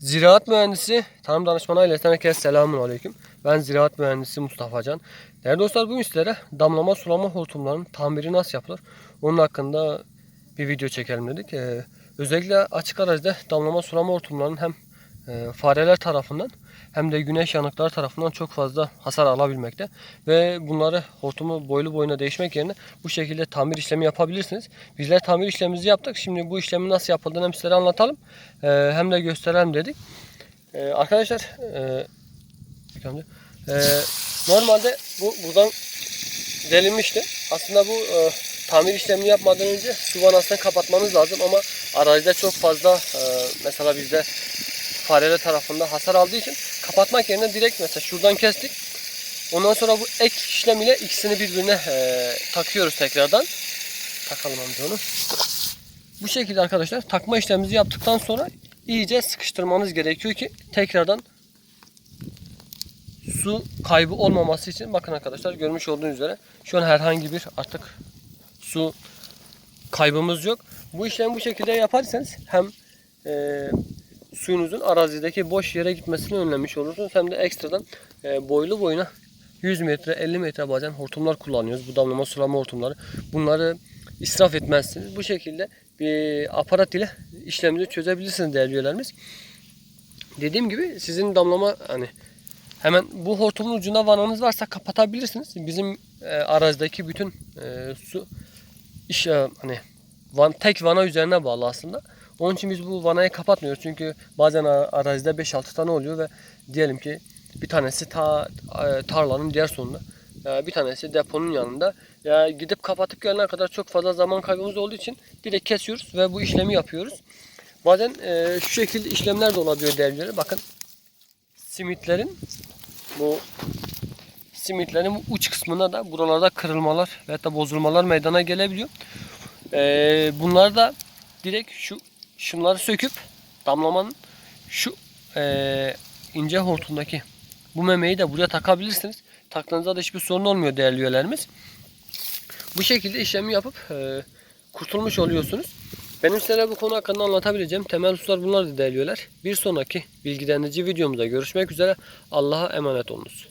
Ziraat mühendisi, tarım danışmanı ailesinden herkese selamun aleyküm. Ben ziraat mühendisi Mustafa Can. Değerli dostlar bugün sizlere damlama sulama hortumlarının tamiri nasıl yapılır? Onun hakkında bir video çekelim dedik. Ee, özellikle açık arazide damlama sulama hortumlarının hem fareler tarafından hem de güneş yanıkları tarafından çok fazla hasar alabilmekte. Ve bunları hortumu boylu boyuna değişmek yerine bu şekilde tamir işlemi yapabilirsiniz. Bizler tamir işlemimizi yaptık. Şimdi bu işlemi nasıl yapıldığını hem sizlere anlatalım e, hem de gösterelim dedik. E, arkadaşlar e, e, normalde bu buradan delinmişti. Aslında bu e, tamir işlemini yapmadan önce su vanasını kapatmanız lazım ama arazide çok fazla e, mesela bizde fareler tarafında hasar aldığı için kapatmak yerine direkt mesela şuradan kestik. Ondan sonra bu ek işlemiyle ikisini birbirine e, takıyoruz tekrardan. Takalım amca onu. Bu şekilde arkadaşlar takma işlemimizi yaptıktan sonra iyice sıkıştırmanız gerekiyor ki tekrardan su kaybı olmaması için bakın arkadaşlar görmüş olduğunuz üzere şu an herhangi bir artık su kaybımız yok. Bu işlemi bu şekilde yaparsanız hem e, suyunuzun arazideki boş yere gitmesini önlemiş olursunuz hem de ekstradan e, boylu boyuna 100 metre 50 metre bazen hortumlar kullanıyoruz. Bu damlama sulama hortumları. Bunları israf etmezsiniz. Bu şekilde bir aparat ile işleminizi çözebilirsiniz değerli üyelerimiz. Dediğim gibi sizin damlama hani hemen bu hortumun ucunda vananız varsa kapatabilirsiniz. Bizim e, arazideki bütün e, su iş e, hani van, tek vana üzerine bağlı aslında. Onun için biz bu vanayı kapatmıyoruz. Çünkü bazen arazide 5-6 tane oluyor ve diyelim ki bir tanesi ta e, tarlanın diğer sonunda. e, Bir tanesi deponun yanında. Ya gidip kapatıp gelene kadar çok fazla zaman kaybımız olduğu için direkt kesiyoruz ve bu işlemi yapıyoruz. Bazen e, şu şekilde işlemler de olabiliyor değerlileri. Bakın simitlerin bu simitlerin uç kısmına da buralarda kırılmalar veya da bozulmalar meydana gelebiliyor. Ee, bunlar da direkt şu şunları söküp damlamanın şu ee, ince hortumdaki bu memeyi de buraya takabilirsiniz. Taktığınızda da hiçbir sorun olmuyor değerli üyelerimiz. Bu şekilde işlemi yapıp ee, kurtulmuş oluyorsunuz. Benim size bu konu hakkında anlatabileceğim temel hususlar bunlardı değerli üyeler. Bir sonraki bilgilendirici videomuzda görüşmek üzere. Allah'a emanet olunuz.